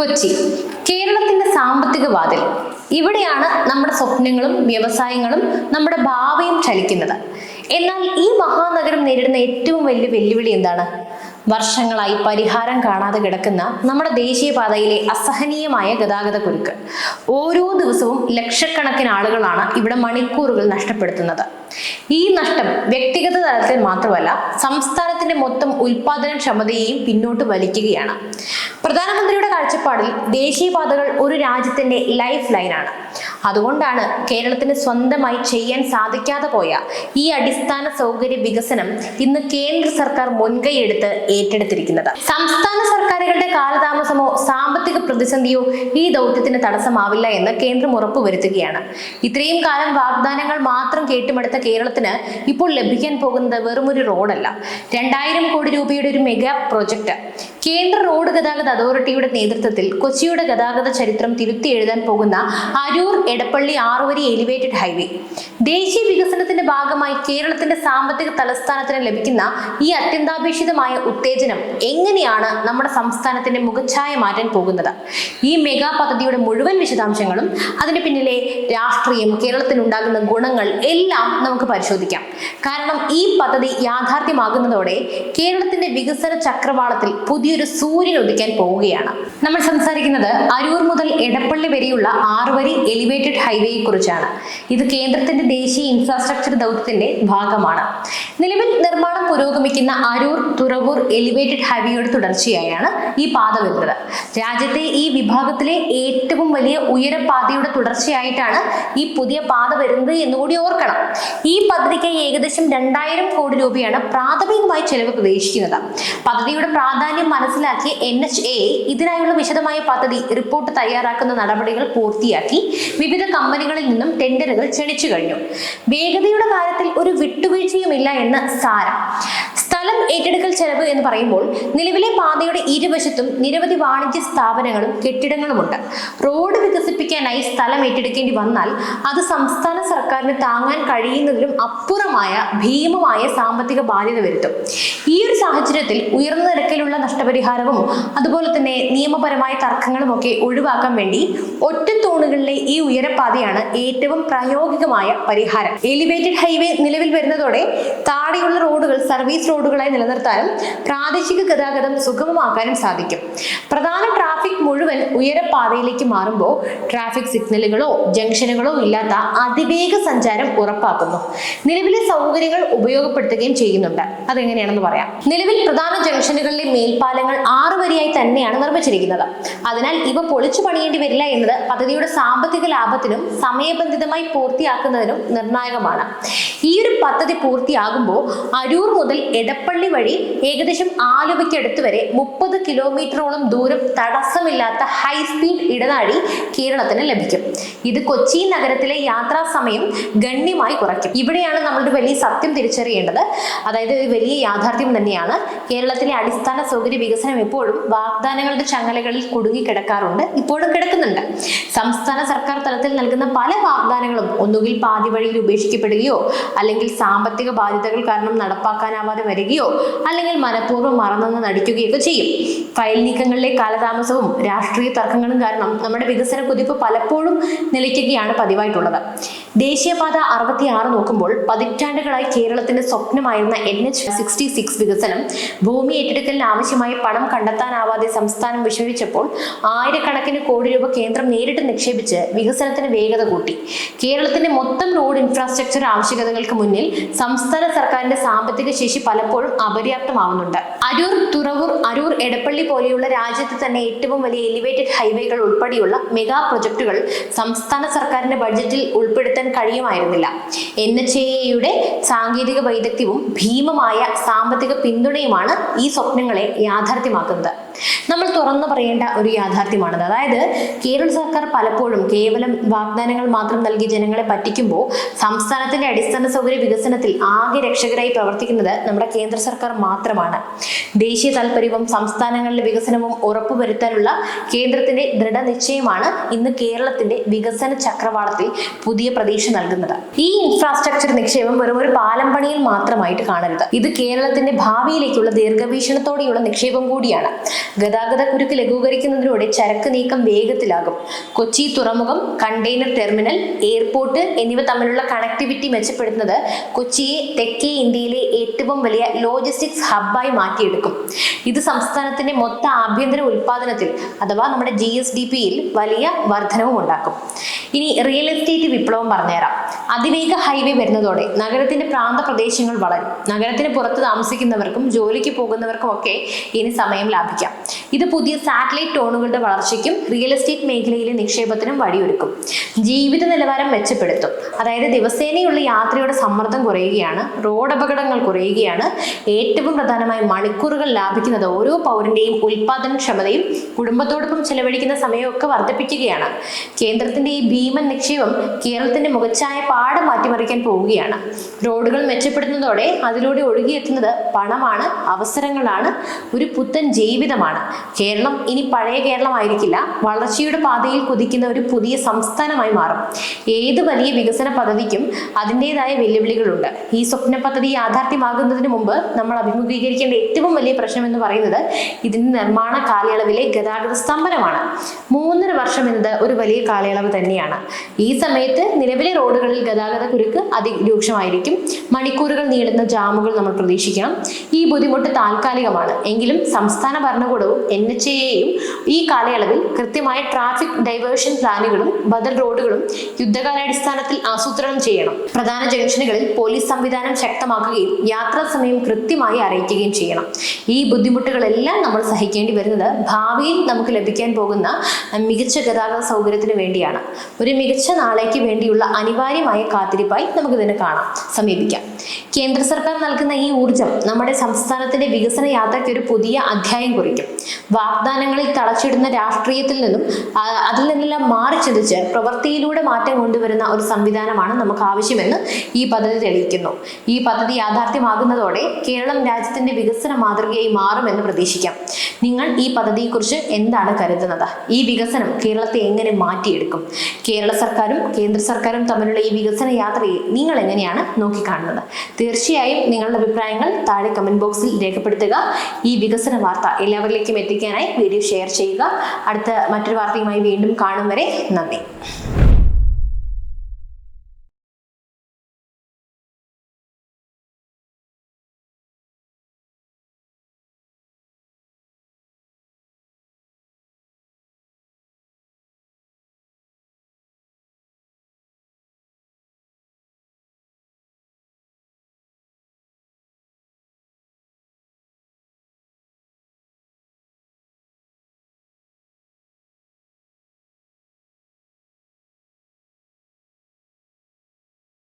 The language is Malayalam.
കൊച്ചി. കേരളത്തിന്റെ സാമ്പത്തിക വാതിൽ. ഇവിടെയാണ് നമ്മുടെ സ്വപ്നങ്ങളും വ്യവസായങ്ങളും നമ്മുടെ ഭാവിയും ചലിക്കുന്നത്. എന്നാൽ ഈ മഹാനഗരം നേരിടുന്ന ഏറ്റവും വലിയ വെല്ലുവിളി എന്താണ്? വർഷങ്ങളായി പരിഹാരം കാണാതെ കിടക്കുന്ന നമ്മുടെ ദേശീയപാതയിലെ അസഹനീയമായ ഗതാഗത കുരുക്ക്. ഓരോ ദിവസവും ലക്ഷക്കണക്കിന് ആളുകളാണ് ഇവിടെ മണിക്കൂറുകൾ നഷ്ടപ്പെടുത്തുന്നത്. ഈ നഷ്ടം വ്യക്തിഗത തലത്തിൽ മാത്രമല്ല സംസ്ഥാനത്തിന്റെ മൊത്തം ഉൽപാദനക്ഷമതയെയും പിന്നോട്ട് വലിക്കുകയാണ്. പ്രധാനമന്ത്രിയുടെ കാഴ്ചപ്പാടിൽ ദേശീയപാതകൾ ഒരു രാജ്യത്തിന്റെ ലൈഫ് ലൈനാണ് അതുകൊണ്ടാണ് കേരളത്തിന് സ്വന്തമായി ചെയ്യാൻ സാധിക്കാതെ പോയ ഈ അടിസ്ഥാന സൗകര്യ വികസനം ഇന്ന് കേന്ദ്ര സർക്കാർ മുൻകൈയെടുത്ത് ഏറ്റെടുത്തിരിക്കുന്നത്. സംസ്ഥാന സർക്കാരുകളുടെ കാലതാമസമോ സാമ്പത്തിക പ്രതിസന്ധിയോ ഈ ദൗത്യത്തിന് തടസ്സമാവില്ല എന്ന് കേന്ദ്രം ഉറപ്പുവരുത്തുകയാണ്. ഇത്രയും കാലം വാഗ്ദാനങ്ങൾ മാത്രം കേട്ടുമെടുത്ത കേരളത്തിന് ഇപ്പോൾ ലഭിക്കാൻ പോകുന്നത് വെറുമൊരു റോഡല്ല. രണ്ടായിരം കോടി രൂപയുടെ ഒരു മെഗാ പ്രൊജക്ട് കേന്ദ്ര റോഡ് ഗതാഗത അതോറിറ്റിയുടെ നേതൃത്വത്തിൽ കൊച്ചിയുടെ ഗതാഗത ചരിത്രം തിരുത്തി എഴുതാൻ പോകുന്ന അരൂർ എടപ്പള്ളി ആറുവരി എലിവേറ്റഡ് ഹൈവേ. ദേശീയ വികസനത്തിന്റെ ഭാഗമായി കേരളത്തിന്റെ സാമ്പത്തിക തലസ്ഥാനത്തിന് ലഭിക്കുന്ന ഈ അത്യന്താപേക്ഷിതമായ ഉത്തേജനം എങ്ങനെയാണ് നമ്മുടെ സംസ്ഥാനത്തിന്റെ മുഖച്ഛായ മാറ്റാൻ പോകുന്നത്? ഈ മെഗാ പദ്ധതിയുടെ മുഴുവൻ വിശദാംശങ്ങളും അതിന് പിന്നിലെ രാഷ്ട്രീയം കേരളത്തിനുണ്ടാകുന്ന ഗുണങ്ങൾ എല്ലാം നമുക്ക് പരിശോധിക്കാം. കാരണം ഈ പദ്ധതി യാഥാർത്ഥ്യമാകുന്നതോടെ കേരളത്തിന്റെ വികസന ചക്രവാളത്തിൽ പുതിയൊരു സൂര്യൻ ഉദിക്കാൻ പോവുകയാണ്. നമ്മൾ സംസാരിക്കുന്നത് അരൂർ മുതൽ എടപ്പള്ളി വരെയുള്ള ആറുവരി എലിവേറ്റഡ് ഹൈവേയെ കുറിച്ചാണ്. ഇത് കേന്ദ്രത്തിന്റെ ദേശീയ ഇൻഫ്രാസ്ട്രക്ചർ ദൗത്യത്തിന്റെ ഭാഗമാണ്. നിലവിൽ നിർമ്മാണം പുരോഗമിക്കുന്ന അരൂർ തുറവൂർ എലിവേറ്റഡ് ഹൈവേയുടെ തുടർച്ചയായാണ് ഈ പാത വരുന്നത്. രാജ്യത്തെ ഈ വിഭാഗത്തിലെ ഏറ്റവും വലിയ ഉയരപാതയുടെ തുടർച്ചയായിട്ടാണ് ഈ പുതിയ പാത വരുന്നത് എന്നുകൂടി ഓർക്കണം. ഈ പദ്ധതിക്ക് ഏകദേശം രണ്ടായിരം കോടി രൂപയാണ് പ്രാഥമികമായി ചെലവ് പ്രതീക്ഷിക്കുന്നത്. പദ്ധതിയുടെ പ്രാധാന്യം മനസ്സിലാക്കി എൻ എച്ച് എ ഇതിനായുള്ള വിശദമായ പദ്ധതി റിപ്പോർട്ട് തയ്യാറാക്കുന്ന നടപടികൾ പൂർത്തിയാക്കി വിവിധ കമ്പനികളിൽ നിന്നും ടെൻഡറുകൾ ക്ഷണിച്ചു കഴിഞ്ഞു. വേഗതയുടെ കാര്യത്തിൽ ഒരു വിട്ടുവീഴ്ചയുമില്ല എന്ന് സാരം. സ്ഥലം ഏറ്റെടുക്കൽ ചെലവ് എന്ന് പറയുമ്പോൾ നിലവിലെ പാതയുടെ ഇരുവശത്തും നിരവധി വാണിജ്യ സ്ഥാപനങ്ങളും കെട്ടിടങ്ങളുമുണ്ട്. റോഡ് വികസിപ്പിക്കാനായി സ്ഥലം ഏറ്റെടുക്കേണ്ടി വന്നാൽ അത് സംസ്ഥാന സർക്കാരിന് താങ്ങാൻ കഴിയുന്നതിലും അപ്പുറമായ ഭീമമായ സാമ്പത്തിക ബാധ്യത വരുത്തും. ഈ ഒരു സാഹചര്യത്തിൽ ഉയർന്ന നിരക്കിലുള്ള നഷ്ടപരിഹാരവും അതുപോലെ തന്നെ നിയമപരമായ തർക്കങ്ങളും ഒക്കെ ഒഴിവാക്കാൻ വേണ്ടി ഒറ്റത്തൂണുകളിലെ ഈ ഉയരപാതയാണ് ഏറ്റവും പ്രായോഗികമായ പരിഹാരം. എലിവേറ്റഡ് ഹൈവേ നിലവിൽ വരുന്നതോടെ താഴെയുള്ള റോഡുകൾ സർവീസ് റോഡുകളായി നിലനിർത്താനും പ്രാദേശിക ഗതാഗതം സുഗമമാക്കാനും സാധിക്കും. പ്രധാന ട്രാഫിക് മുഴുവൻ ഉയരപാതയിലേക്ക് മാറുമ്പോൾ ട്രാഫിക് സിഗ്നലുകളോ ജംഗ്ഷനുകളോ ഇല്ലാത്ത അതിവേഗ സഞ്ചാരം ഉറപ്പാക്കുന്നു. നിലവിലെ സൗകര്യങ്ങൾ ഉപയോഗപ്പെടുത്തുകയും ചെയ്യുന്നുണ്ട്. അതെങ്ങനെയാണെന്ന് പറയാം. നിലവിൽ പ്രധാന ജംഗ്ഷനുകളിലെ മേൽപ്പാലങ്ങൾ ആറു വരിയായി തന്നെയാണ് നിർമ്മിച്ചിരിക്കുന്നത്. അതിനാൽ ഇവ പൊളിച്ചു പണിയേണ്ടി വരില്ല എന്നത് പദ്ധതിയുടെ സാമ്പത്തിക ലാഭത്തിനും സമയബന്ധിതമായി പൂർത്തിയാക്കുന്നതിനും നിർണായകമാണ്. ഈ ഒരു പദ്ധതി പൂർത്തിയാകുമ്പോൾ അരൂർ മുതൽ എടപ്പള്ളി വഴി ഏകദേശം ആലുവയ്ക്കടുത്ത് വരെ മുപ്പത് കിലോമീറ്ററോളം ദൂരം തടസ്സമില്ലാത്ത ഹൈസ്പീഡ് ഇടനാഴി ഇടനാഴി കേരളത്തിന് ലഭിക്കും. ഇത് കൊച്ചി നഗരത്തിലെ യാത്രാ സമയം ഗണ്യമായി കുറയ്ക്കും. ഇവിടെയാണ് നമ്മളുടെ വലിയ സത്യം തിരിച്ചറിയേണ്ടത്. അതായത് വലിയ യാഥാർത്ഥ്യം തന്നെയാണ്. കേരളത്തിലെ അടിസ്ഥാന സൗകര്യ വികസനം എപ്പോഴും വാഗ്ദാനങ്ങളുടെ ചങ്ങലകളിൽ കുടുങ്ങിക്കിടക്കാറുണ്ട്. ഇപ്പോഴും കിടക്കുന്നുണ്ട്. സംസ്ഥാന സർക്കാർ തലത്തിൽ നൽകുന്ന പല വാഗ്ദാനങ്ങളും ഒന്നുകിൽ പാതി വഴിയിൽ ഉപേക്ഷിക്കപ്പെടുകയോ അല്ലെങ്കിൽ സാമ്പത്തിക ബാധ്യതകൾ കാരണം നടപ്പാക്കാനാവാതെ വരികയോ അല്ലെങ്കിൽ മനഃപൂർവം മറന്നെന്ന് നടിക്കുകയൊക്കെ ചെയ്യും. ഫയൽ നീക്കങ്ങളിലെ കാലതാമസവും രാഷ്ട്രീയ തർക്കങ്ങളും കാരണം നമ്മുടെ വികസന കുതിപ്പ് പലപ്പോഴും നിലയ്ക്കുകയാണ് പതിവായിട്ടുള്ളത്. ദേശീയപാത അറുപത്തി ആറ് നോക്കുമ്പോൾ പതിറ്റാണ്ടുകളായി കേരളത്തിന്റെ സ്വപ്നമായിരുന്ന എൻ എച്ച് സിക്സ്റ്റി സിക്സ് വികസനം ഭൂമി ഏറ്റെടുക്കലിന് ആവശ്യമായ പണം കണ്ടെത്താനാവാതെ സംസ്ഥാനം വിഷമിച്ചപ്പോൾ ആയിരക്കണക്കിന് കോടി രൂപ കേന്ദ്രം നേരിട്ട് നിക്ഷേപിച്ച് വികസനത്തിന് വേഗത കൂട്ടി. കേരളത്തിന്റെ മൊത്തം റോഡ് ഇൻഫ്രാസ്ട്രക്ചർ ആവശ്യകതകൾക്ക് മുന്നിൽ സംസ്ഥാന സർക്കാരിന്റെ സാമ്പത്തിക ശേഷി പലപ്പോഴും അപര്യാപ്തമാവുന്നുണ്ട്. അരൂർ തുറവൂർ അരൂർ എടപ്പള്ളി പോലെയുള്ള രാജ്യത്ത് തന്നെ ഏറ്റവും വലിയ എലിവേറ്റഡ് ഹൈവേകൾ ഉൾപ്പെടെയുള്ള മെഗാ പ്രൊജക്ടുകൾ സംസ്ഥാന സർക്കാരിന്റെ ബഡ്ജറ്റിൽ ഉൾപ്പെടുത്താൻ കഴിയുമായിരുന്നില്ല. എൻ എച്ച് എയുടെ സാങ്കേതിക വൈദഗ്ധ്യവും ഭീമമായ സാമ്പത്തിക പിന്തുണയുമാണ് ഈ സ്വപ്നങ്ങളെ യാഥാർത്ഥ്യമാക്കുന്നത്. നമ്മൾ തുറന്നു പറയേണ്ട ഒരു യാഥാർത്ഥ്യമാണത്. അതായത് കേരള സർക്കാർ പലപ്പോഴും കേവലം വാഗ്ദാനങ്ങൾ മാത്രം നൽകി ജനങ്ങളെ പറ്റിക്കുമ്പോൾ സംസ്ഥാനത്തിന്റെ അടിസ്ഥാന സൗകര്യ വികസനത്തിൽ ആകെ രക്ഷകരായി പ്രവർത്തിക്കുന്നത് നമ്മുടെ കേന്ദ്ര സർക്കാർ മാത്രമാണ്. ദേശീയ താല്പര്യവും സംസ്ഥാനങ്ങളിലെ വികസനവും ഉറപ്പുവരുത്താനുള്ള കേന്ദ്രത്തിന്റെ ദൃഢനിശ്ചയമാണ് ഇന്ന് കേരളത്തിന്റെ വികസന ചക്രവാളത്തിൽ പുതിയ പ്രതീക്ഷ നൽകുന്നത്. ഈ ഇൻഫ്രാസ്ട്രക്ചർ നിക്ഷേപം വെറും ഒരു പാലം പണിയിൽ മാത്രമായിട്ട് കാണരുത്. ഇത് കേരളത്തിന്റെ ഭാവിയിലേക്കുള്ള ദീർഘവീക്ഷണത്തോടെയുള്ള നിക്ഷേപം കൂടിയാണ്. ഗതാഗത കുരുക്ക് ലഘൂകരിക്കുന്നതിലൂടെ ചരക്ക് നീക്കം വേഗത്തിലാകും. കൊച്ചി തുറമുഖം കണ്ടെയ്നർ ടെർമിനൽ എയർപോർട്ട് എന്നിവ തമ്മിലുള്ള കണക്ടിവിറ്റി മെച്ചപ്പെടുത്തുന്നത് കൊച്ചിയെ തെക്കേ ഇന്ത്യയിലെ ഏറ്റവും വലിയ ലോജിസ്റ്റിക്സ് ഹബ്ബായി മാറ്റിയെടുക്കും. ഇത് സംസ്ഥാനത്തിന്റെ മൊത്ത ആഭ്യന്തര ഉൽപാദനത്തിൽ അഥവാ നമ്മുടെ ജി എസ് ഡി പിയിൽ വലിയ വർധനവും ഉണ്ടാക്കും. ഇനി റിയൽ എസ്റ്റേറ്റ് വിപ്ലവം പറഞ്ഞുതരാം. അതിവേഗ ഹൈവേ വരുന്നതോടെ നഗരത്തിന്റെ പ്രാന്തപ്രദേശങ്ങൾ വളരും. നഗരത്തിന് പുറത്ത് താമസിക്കുന്നവർക്കും ജോലിക്ക് പോകുന്നവർക്കും ഒക്കെ ഇനി സമയം ലാഭിക്കാം. ഇത് പുതിയ സാറ്റലൈറ്റ് ടോണുകളുടെ വളർച്ചയ്ക്കും റിയൽ എസ്റ്റേറ്റ് മേഖലയിലെ നിക്ഷേപത്തിനും വഴിയൊരുക്കും. ജീവിത നിലവാരം മെച്ചപ്പെടുത്തും. അതായത് ദിവസേനയുള്ള യാത്രയുടെ സമ്മർദ്ദം കുറയുകയാണ് റോഡ് അപകടങ്ങൾ കുറയുകയാണ് ഏറ്റവും പ്രധാനമായി മണിക്കൂറുകൾ ലാഭിക്കുന്നത് ഓരോ പൗരന്റെയും ഉൽപാദനക്ഷമതയും കുടുംബത്തോടൊപ്പം ചെലവഴിക്കുന്ന സമയമൊക്കെ വർദ്ധിപ്പിക്കുകയാണ്. കേന്ദ്രത്തിന്റെ ഈ ഭീമൻ നിക്ഷേപം കേരളത്തിന്റെ മുഖച്ഛായ പാടെ മാറ്റിമറിക്കാൻ പോവുകയാണ്. റോഡുകൾ മെച്ചപ്പെടുന്നതോടെ അതിലൂടെ ഒഴുകിയെത്തുന്നത് പണമാണ് അവസരങ്ങളാണ് ഒരു പുത്തൻ ജീവിതമാണ്. കേരളം ഇനി പഴയ കേരളമായിരിക്കില്ല. വളർച്ചയുടെ പാതയിൽ കുതിക്കുന്ന ഒരു പുതിയ സംസ്ഥാനമായി മാറും. ഏത് വലിയ വികസന പദ്ധതിക്കും അതിന്റെതായ വെല്ലുവിളികളുണ്ട്. ഈ സ്വപ്ന പദ്ധതി യാഥാർത്ഥ്യമാകുന്നതിന് മുമ്പ് നമ്മൾ അഭിമുഖീകരിക്കേണ്ട ഏറ്റവും വലിയ പ്രശ്നം എന്ന് പറയുന്നത് ഇതിന്റെ നിർമ്മാണ കാലയളവിലെ ഗതാഗത സ്തംഭനമാണ്. മൂന്നര വർഷം എന്നത് ഒരു വലിയ കാലയളവ് തന്നെയാണ്. ഈ സമയത്ത് നിലവിലെ റോഡുകളിൽ ഗതാഗത കുരുക്ക് അതിരൂക്ഷമായിരിക്കും. മണിക്കൂറുകൾ നീളുന്ന ജാമുകൾ നമ്മൾ പ്രതീക്ഷിക്കണം. ഈ ബുദ്ധിമുട്ട് താൽക്കാലികമാണ്. എങ്കിലും സംസ്ഥാന ഭരണകൂടവും എൻ എച്ച് എയും ഈ കാലയളവിൽ കൃത്യമായ ട്രാഫിക് ഡൈവേർഷൻ പ്ലാനുകളും ബദൽ റോഡുകളും യുദ്ധകാലാടിസ്ഥാനത്തിൽ ആസൂത്രണം ചെയ്യണം. പ്രധാന ജംഗ്ഷനുകളിൽ പോലീസ് സംവിധാനം ശക്തമാക്കുകയും യാത്രാ സമയം കൃത്യമായി അറിയിക്കുകയും ചെയ്യണം. ഈ ബുദ്ധിമുട്ടുകളെല്ലാം നമ്മൾ സഹിക്കേണ്ടി വരുന്നത് ഭാവിയിൽ നമുക്ക് ലഭിക്കാൻ പോകുന്ന മികച്ച ഗതാഗത സൗകര്യത്തിന് വേണ്ടിയാണ്. ഒരു മികച്ച നാളേക്ക് വേണ്ടിയുള്ള അനിവാര്യമായ കാത്തിരിപ്പായി നമുക്ക് ഇതിനെ കാണാം. സമീപിക്കാം. കേന്ദ്ര സർക്കാർ നൽകുന്ന ഈ ഊർജം നമ്മുടെ സംസ്ഥാനത്തിന്റെ വികസന യാത്രയ്ക്ക് ഒരു പുതിയ അധ്യായം കുറിക്കും. വാഗ്ദാനങ്ങളിൽ തളച്ചിടുന്ന രാഷ്ട്രീയത്തിൽ നിന്നും അതിൽ നിന്നെല്ലാം മാറി ചിന്തിച്ച് പ്രവൃത്തിയിലൂടെ മാറ്റം കൊണ്ടുവരുന്ന ഒരു സംവിധാനമാണ് നമുക്ക് ആവശ്യമെന്ന് ഈ പദ്ധതി തെളിയിക്കുന്നു. ഈ പദ്ധതി യാഥാർത്ഥ്യമാകുന്നതോടെ കേരളം രാജ്യത്തിന്റെ വികസന മാതൃകയായി മാറുമെന്ന് പ്രതീക്ഷിക്കാം. നിങ്ങൾ ഈ പദ്ധതിയെക്കുറിച്ച് എന്താണ് കരുതുന്നത്? ഈ വികസനം കേരളത്തെ എങ്ങനെ മാറ്റിയെടുക്കും? കേരള സർക്കാരും കേന്ദ്ര സർക്കാരും തമ്മിലുള്ള ഈ വികസന യാത്രയെ നിങ്ങൾ എങ്ങനെയാണ് നോക്കിക്കാണുന്നത്? തീർച്ചയായും നിങ്ങളുടെ അഭിപ്രായങ്ങൾ താഴെ കമന്റ് ബോക്സിൽ രേഖപ്പെടുത്തുക. ഈ വികസന വാർത്ത എല്ലാവരിലേക്കും എത്തിക്കാനായി വീഡിയോ ഷെയർ ചെയ്യുക. അടുത്ത മറ്റൊരു വാർത്തയുമായി വീണ്ടും കാണും വരെ. നന്ദി.